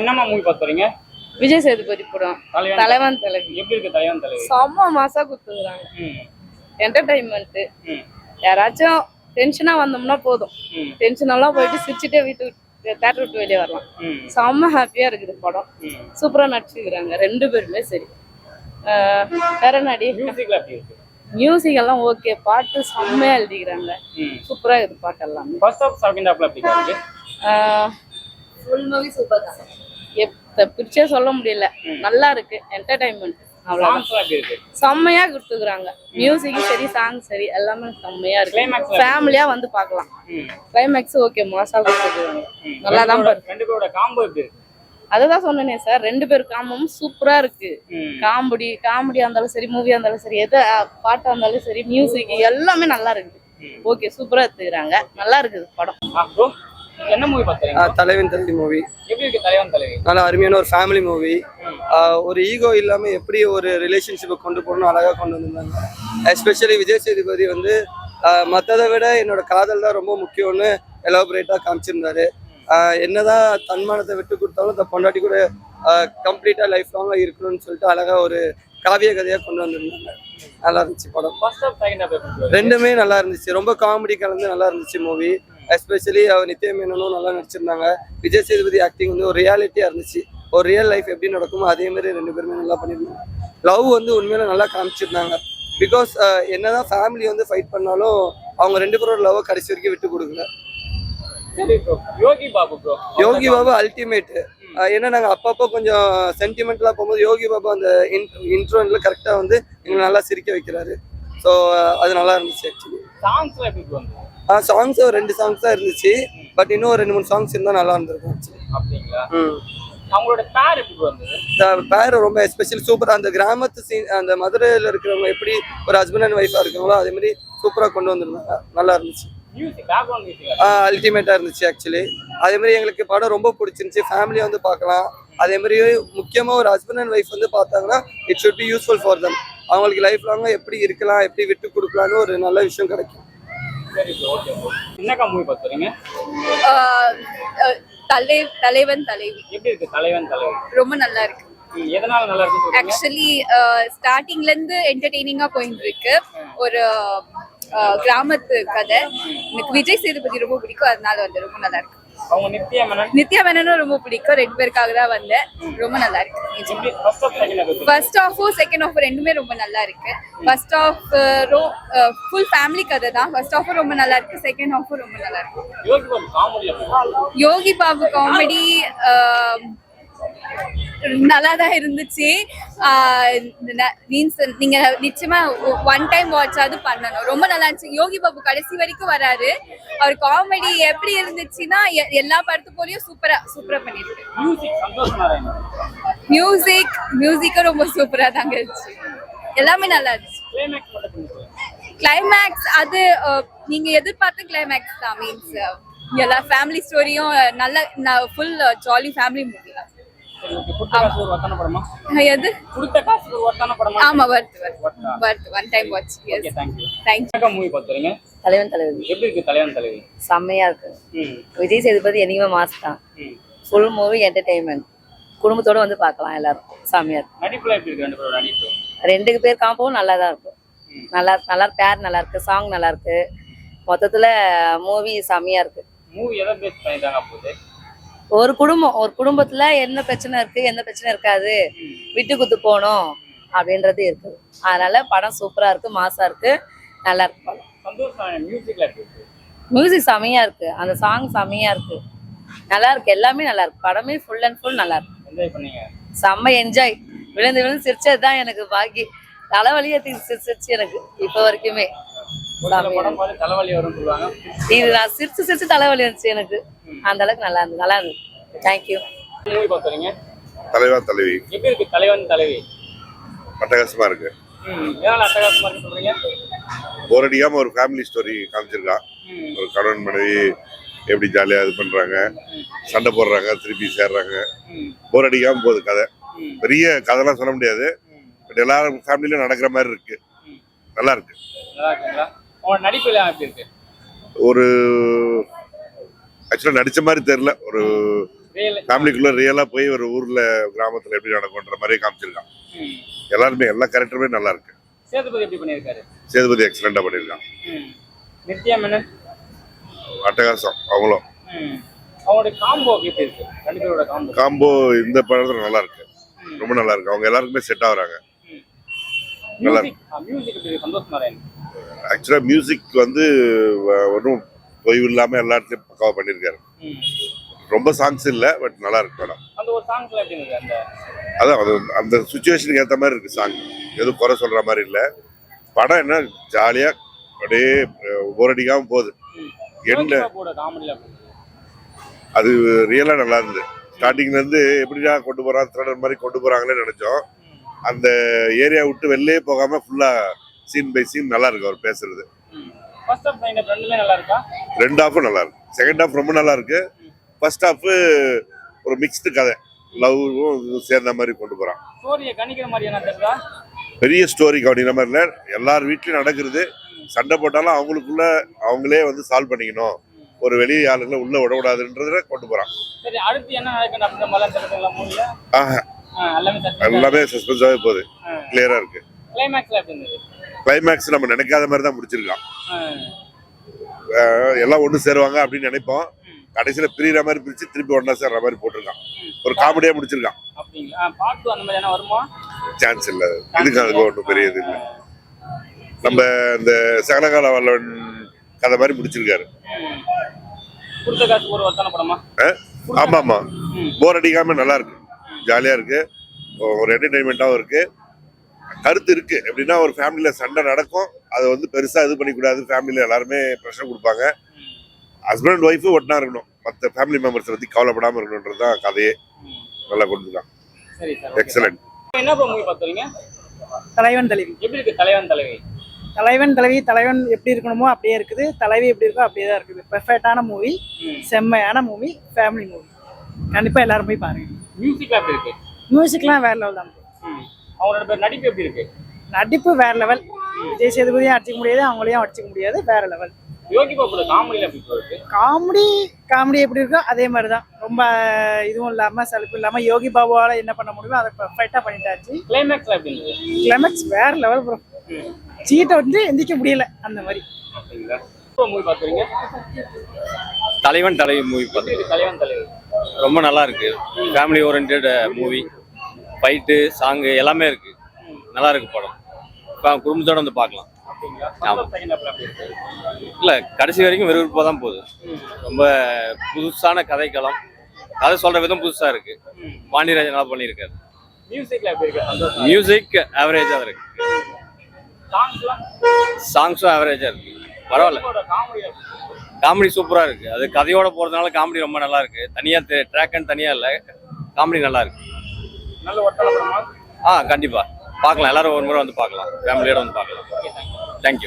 என்னம்மா மூவி பார்த்து வரீங்க விஜய் சேதுபதி படம். தலைவன் தலைவி. எப்படி இருக்கு தலைவன் தலைவி? செம்ம மாசா குத்துக்கிறாங்க என்டர்டைன்மெண்ட் யாராச்சும் டென்ஷனா வந்தோம்னா போதும். டென்ஷன் எல்லாம் போயிட்டு சிரிச்சுட்டே வீட்டு தேட்டர் விட்டு வெளியே வரலாம். செம்ம ஹாப்பியா இருக்குது படம். சூப்பரா நடிச்சுக்கிறாங்க. ரெண்டு பேருமே சரி. வேற நடி மியூசிக் எல்லாம் ஓகே பாட்டு செம்மையா எழுதிக்கிறாங்க. சூப்பரா இருக்குது பாட்டு எல்லாமே ஃபர்ஸ்ட் ஆஃப் செகண்ட் ஹாஃப்ல எப்படி இருக்கு? ஃபுல் மூவி சூப்பர் தான் பிரிச்சே சொல்ல முடியல. நல்லா இருக்கு. என்டர்டைன்மெண்ட் இருக்கு? செம்மையா கொடுத்துக்கிறாங்க மியூசிக் சரி சாங் சரி எல்லாமே செம்மையா இருக்கு. ஃபேமிலியா வந்து பார்க்கலாம். கிளைமேக்ஸ் ஓகே மாசா கொடுத்துருக்காங்க. ம். நல்லா தான் இருக்கு? அதுதான் சொன்னேனே சார் ரெண்டு பேர் காம்பமும் சூப்பரா இருக்கு. காமெடி காமெடியா இருந்தாலும் சரி மூவியா இருந்தாலும் சரி எது பாட்டா இருந்தாலும் சரி மியூசிக் எல்லாமே நல்லா இருக்குது ம். ஓகே சூப்பரா எடுத்துக்கிறாங்க. நல்லா இருக்குது படம். என்ன மூவி பார்த்துறீங்க தலைவன் தள்ளி மூவி எப்படி இருக்கு தலைவன் தலைவி? நல்ல அருமையான ஒரு ஃபேமிலி மூவி ஒரு ஈகோ இல்லாமல் எப்படி ஒரு ரிலேஷன்ஷிப்பை கொண்டு போகணும்னு அழகாக கொண்டு வந்திருந்தாங்க. எஸ்பெஷலி விஜய் சேதுபதி வந்து மற்றதை விட என்னோட காதல் தான் ரொம்ப முக்கியம்னு எலாபரேட்டாக காமிச்சிருந்தாரு. என்னதான் தன்மானத்தை விட்டு கொடுத்தாலும் அந்த பொண்டாட்டி கூட கம்ப்ளீட்டாக லைஃப் லாங்காக இருக்கணும்னு சொல்லிட்டு அழகாக ஒரு காவிய கதையாக கொண்டு வந்திருந்தாங்க. நல்லா இருந்துச்சு படம். ரெண்டுமே நல்லா இருந்துச்சு. ரொம்ப காமெடி கலந்து நல்லா இருந்துச்சு மூவி எஸ்பெஷலி அவர் நித்யா மேனனும் நல்லா நடிச்சிருந்தாங்க. விஜய் சேதுபதி ஆக்டிங் வந்து ஒரு ரியாலிட்டியா இருந்துச்சு. ஒரு ரியல் லைஃப் எப்படி நடக்குமோ அதே மாதிரி ரெண்டு பேருமே நல்லா பண்ணியிருந்தாங்க. லவ் வந்து உண்மையில நல்லா காமிச்சிருந்தாங்க. பிகாஸ் என்னதான் ஃபேமிலி வந்து ஃபைட் பண்ணாலும் அவங்க ரெண்டு பேரோட லவ் கடைசி வரைக்கும் விட்டு கொடுக்கல. யோகி பாபு ப்ரோ யோகி பாபா அல்டிமேட் ஏன்னா நாங்கள் அப்பப்போ கொஞ்சம் சென்டிமெண்ட்லாம் போகும்போது யோகி பாபா அந்த இன்ட்ரோன்ல கரெக்டாக வந்து எங்களை நல்லா சிரிக்க வைக்கிறாரு. ஸோ அது நல்லா இருந்துச்சு ஆக்சுவலி சாங்ஸ்லாம் எப்படி சாங்ஸ் ஒரு ரெண்டு சாங்ஸ் தான் இருந்துச்சு. பட் இன்னும் ஒரு ரெண்டு மூணு சாங்ஸ் இருந்தால் நல்லா இருந்திருக்கும். actually. அப்படிங்களா? ம். அவங்களோட பேர் இந்த பேர் ரொம்ப எஸ்பெஷல் சூப்பர் அந்த கிராமத்து சீன் அந்த மதுரையில் இருக்கிறவங்க எப்படி ஒரு ஹஸ்பண்ட் அண்ட் ஒய்ஃபாக இருக்காங்களோ அதே மாதிரி சூப்பராக கொண்டு வந்திருந்தாங்க. நல்லா இருந்துச்சு. அல்டிமேட்டாக இருந்துச்சு ஆக்சுவலி அதே மாதிரி எங்களுக்கு படம் ரொம்ப பிடிச்சிருந்துச்சி. ஃபேமிலியை வந்து பார்க்கலாம். அதே மாதிரி முக்கியமாக ஒரு ஹஸ்பண்ட் அண்ட் ஒய்ஃப் வந்து பார்த்தாங்கன்னா it should be useful for them அவங்களுக்கு லைஃப் லாங்காக எப்படி இருக்கலாம் எப்படி விட்டு கொடுக்கலான்னு ஒரு நல்ல விஷயம் கிடைக்கும். என்னக்கா மூவி பார்த்துறீங்க தலை தலைவன் தலைவி. எப்படி இருக்கு? தலைவன் தலைவி. ரொம்ப நல்லா இருக்கு. எதனால நல்லா சொல்றீங்க? ஆக்சுவலி ஸ்டார்டிங்ல இருந்து என்டர்டெய்னிங்கா போயிட்டு இருக்கு ஒரு கிராமத்து கதை. எனக்கு விஜய் சேதுபதி ரொம்ப பிடிக்கும். அதனால வந்து ரொம்ப நல்லா இருக்கு. அவங்க நித்யா மேனன். நித்யா மேனனும் ரொம்ப பிடிக்கும். ரெண்டு பேருக்காக தான் வந்தேன். ரொம்ப நல்லா இருக்கு. ஃபர்ஸ்ட் ஆஃப் செகண்ட் ஹாஃப் ரெண்டுமே ரொம்ப நல்லா இருக்கு. ஃபர்ஸ்ட் ஹாஃப் ஃபுல் ஃபேமிலி கதை தான். ஃபர்ஸ்ட் ஹாஃபும் ரொம்ப நல்லா இருக்கு. செகண்ட் ஹாஃபும் ரொம்ப நல்லா இருக்கு. யோகி பாபு காமெடி நல்லா தான் இருந்துச்சு மீன்ஸ் நீங்க நிச்சயமா ஒன் டைம் வாட்ச் அது பண்ணணும். ரொம்ப நல்லா இருந்துச்சு. யோகி பாபு கடைசி வரைக்கும் வராரு. அவர் காமெடி எப்படி இருந்துச்சுன்னா எல்லா படத்து போலயும் சூப்பரா சூப்பரா பண்ணிருக்கு. மியூசிக் மியூசிக்கும் ரொம்ப சூப்பரா தாங்க இருந்துச்சு. எல்லாமே நல்லா இருந்துச்சு. கிளைமேக்ஸ் அது அஹ், நீங்க எதிர்பார்த்த கிளைமேக்ஸ் தான் மீன்ஸ் எல்லா ஃபேமிலி ஸ்டோரியும் நல்ல ஃபுல் ஜாலி ஃபேமிலி மூவி தான். எது? கொடுத்த காசுக்கு படமா? ஆமா worth worth one time watch thanks என்னக்கா மூவி பார்த்துறீங்க தலைவன் தலைவி. எப்படி இருக்கு தலைவன் தலைவி? செம்மையா இருக்கு. ம். விஜய் சேதுபதி என்னைக்குமே மாஸ் தான். ம். ஃபுல் மூவி என்டர்டைன்மெண்ட் குடும்பத்தோட வந்து பார்க்கலாம் எல்லாரும். செம்மையா இருக்கு. நடிப்புல எப்படி இருக்கு ரெண்டு பேரோட நடிப்பு? ரெண்டு பேர் காம்பவும் நல்லா தான் இருக்கும். நல்லா நல்லா பேர் நல்லா இருக்கு. சாங் நல்லா இருக்கு. மொத்தத்துல மூவி செம்மையா இருக்கு. மூவி எதை பேஸ் பண்ணிட்டாங்க போகுது ஒரு குடும்பம் ஒரு குடும்பத்துல என்ன பிரச்சனை இருக்கு எந்த பிரச்சனை இருக்காது விட்டு குத்து போகணும் அப்படின்றது இருக்குது. அதனால படம் சூப்பரா இருக்கு மாசா இருக்கு நல்லா இருக்கு படம். மியூசிக் செம்மையா இருக்கு? அந்த சாங் செம்மையா இருக்கு. நல்லா இருக்கு எல்லாமே நல்லா இருக்கு. படமே ஃபுல் அண்ட் ஃபுல் நல்லா இருக்கு. செம்ம என்ஜாய் விழுந்து விழுந்து சிரிச்சது தான் எனக்கு பாக்கி. தலைவலியே சிரிச்சு சிரிச்சு எனக்கு இப்போ வரைக்குமே. தலைவலி சொல்லுவாங்க. இது நான் சிரிச்சு சிரிச்சு தலைவலி இருந்துச்சு எனக்கு. அந்த அளவுக்கு நல்லா இருந்தது நல்லா இருந்தது. தேங்க்யூ மூவி தலைவா தலைவி. எப்படி இருக்கு தலைவன் தலைவி? அட்டகாசமா இருக்கு. ம் எதனால அட்டகாசமா இருக்கு சொல்றீங்க? போர் அடிக்காம ஒரு ஃபேமிலி ஸ்டோரி காமிச்சிருக்கான். ஒரு கணவன் மனைவி எப்படி ஜாலியா இது பண்றாங்க சண்டை போடுறாங்க திருப்பி சேர்றாங்க. போர் அடிக்காம போகுது கதை. பெரிய கதைலாம் சொல்ல முடியாது. பட் எல்லாரும் ஃபேமிலியும் நடக்கிற மாதிரி இருக்கு. நல்லா இருக்கு. நல்லா இருக்குங்களா? உங்களோட நடிப்பு எல்லாம் எப்படி இருக்கு? ஒரு ஆக்சுவலாக நடிச்ச மாதிரி தெரியல. ஒரு ஃபேமிலிக்குள்ள ரியலா போய் ஒரு ஊர்ல கிராமத்துல எப்படி நடக்கும்ன்ற மாதிரி காமிச்சிருக்கான். எல்லாருமே எல்லா கேரக்டருமே நல்லா இருக்கு. சேதுபதி எப்படி பண்ணியிருக்காரு? சேதுபதி எக்ஸலண்டா பண்ணியிருக்கான். நித்யா மேனன்? அட்டகாசம் அவங்களும். ம். அவங்களுடைய காம்போ எப்படி இருக்கு? ரெண்டு பேரோட காம்போ காம்போ இந்த படத்துல நல்லா இருக்கு. ரொம்ப நல்லா இருக்கு. அவங்க எல்லாருக்குமே செட் ஆகுறாங்க. நல்லா மியூசிக் இருக்கு? சந்தோஷ் நாராயண் ஆக்சுவலா மியூசிக் வந்து ஒன்றும் தொய்வு இல்லாம எல்லா இடத்துலயும் பக்காவா பண்ணியிருக்காரு. ரொம்ப சாங்ஸ் இல்ல பட் நல்லா இருக்கு அந்த அதான் அது அந்த சுச்சுவேஷனுக்கு ஏத்த மாதிரி இருக்கு சாங் எதுவும் குறை சொல்ற மாதிரி இல்ல. படம் என்ன ஜாலியா அப்படியே போரடிக்காம போகுது. என்ன? அது ரியலா நல்லா இருந்தது. ஸ்டார்டிங்ல இருந்து எப்படிடா கொண்டு போறான் த்ரெடர் மாதிரி கொண்டு போறாங்களே நினைச்சோம். அந்த ஏரியா விட்டு வெளிலே போகாம ஃபுல்லா சீன் பை சீன் நல்லா இருக்கு அவர் பேசுறது. ரெண்டு ஹாஃபும் நல்லா இருக்கு செகண்ட் ஹாஃப் ரொம்ப நல்லா இருக்கு ஃபர்ஸ்ட் ஹாஃப் ஒரு மிக்ஸ்டு கதை. லவ்வும் சேர்ந்த மாதிரி கொண்டு போறான். தெரியுதா? பெரிய ஸ்டோரி கவனிக்கிற மாதிரி இல்லை. எல்லார் வீட்லயும் நடக்கிறது. சண்டை போட்டாலும் அவங்களுக்குள்ள அவங்களே வந்து சால்வ் பண்ணிக்கணும். ஒரு வெளி ஆளுங்களை உள்ள விடக்கூடாதுன்றத கொண்டு போறான். எல்லாமே சஸ்பென்ஸாவே போகுது. கிளியரா இருக்கு. கிளைமேக்ஸ் நம்ம நினைக்காத மாதிரி தான் முடிச்சிருக்கான். எல்லாம் ஒன்று சேருவாங்க அப்படின்னு நினைப்போம். கடைசியில பிரியிற மாதிரி பிரிச்சு திருப்பி ஒண்ணா சேர்ற மாதிரி போட்டிருக்கான். ஒரு காமெடியா முடிச்சிருக்கான். சான்ஸ் இல்ல. இதுக்கு அதுக்கு ஒன்றும் பெரிய இது இல்லை. நம்ம இந்த சகலகால வல்லவன் கதை மாதிரி முடிச்சிருக்காரு. ம். கொடுத்த காசு ஒரு வருத்தான படமா? அஹ் ஆமா ஆமா போர் அடிக்காம நல்லா இருக்கு. ஜாலியா இருக்கு. ஒரு என்டர்டைன்மெண்ட்டாகவும் இருக்கு. கருத்து இருக்கு. எப்படின்னா ஒரு ஃபேமிலியில சண்டை நடக்கும். அதை வந்து பெருசா இது பண்ணிக்கூடாது. ஃபேமிலியில எல்லாருமே ப்ரெஷர் கொடுப்பாங்க. ஹஸ்பண்ட் அண்ட் ஒய்ஃபு ஒட்டா இருக்கணும். மற்ற ஃபேமிலி மெம்பர்ஸ் பத்தி கவலைப்படாம இருக்கணுன்றது தான் கதையே. நல்லா சார் எக்ஸலண்ட் என்ன மூவி பார்த்துறீங்க தலைவன் தலைவி. எப்படி இருக்கு தலைவன் தலைவி? தலைவன் தலைவி தலைவன் எப்படி இருக்கணுமோ அப்படியே இருக்குது. தலைவி எப்படி இருக்கோ அப்படியே தான் இருக்குது. பெர்ஃபெக்டான மூவி. செம்மையான மூவி ஃபேமிலி மூவி. கண்டிப்பாக எல்லாரும் போய் பாருங்க. மியூசிக்லாம் எப்படி இருக்கு? மியூசிக்லாம் வேற லெவல் தான். அவங்களோட பேர் நடிப்பு எப்படி இருக்கு? நடிப்பு வேற லெவல். விஜய் சேதுபதியும் அடிச்சிக்க முடியாது அவங்களையும் அடிச்சிக்க முடியாது வேற லெவல். யோகி பாபுல காமெடியில எப்படி காமெடி காமெடி எப்படி இருக்கோ அதே மாதிரி தான் ரொம்ப இதுவும் இல்லாமல் சலுப்பு இல்லாமல் யோகி பாபுவால் என்ன பண்ண முடியுமோ அதை பெர்ஃபெக்டாக பண்ணிட்டாச்சு. கிளைமேக்ஸ்ல எப்படி கிளைமேக்ஸ் வேற லெவல் ப்ரோ. சீட்டை வந்து எந்திக்க முடியல அந்த மாதிரி. அப்படிங்களா? இப்போ மூவி பார்த்துறீங்க தலைவன் தலைவி மூவி பார்த்து தலைவன் தலைவி. ரொம்ப நல்லா இருக்கு. Family orient movie fight song எல்லாமே இருக்கு. நல்லா இருக்கு படம். இப்போ குடும்பத்தோட வந்து பார்க்கலாம். இல்லை கடைசி வரைக்கும் விறுவிறுப்பாக தான் போகுது. ரொம்ப புதுசான கதைக்களம். கதை சொல்ற விதம் புதுசா இருக்கு. பாண்டியராஜன் நல்லா பண்ணியிருக்காரு. மியூசிக் ஆவரேஜாக இருக்கு? சாங்ஸும் ஆவரேஜாக இருக்கு. பரவாயில்ல. காமெடி காமெடி சூப்பரா இருக்கு. அது கதையோட போறதுனால காமெடி ரொம்ப நல்லா இருக்கு. தனியா ட்ராக் தனியா இல்ல. காமெடி நல்லா இருக்கு. நல்ல ஒட்டல ஆ கண்டிப்பாக பார்க்கலாம். எல்லாரும் ஒரு முறை வந்து பார்க்கலாம். ஃபேமிலியோட வந்து பார்க்கலாம். தேங்க்யூ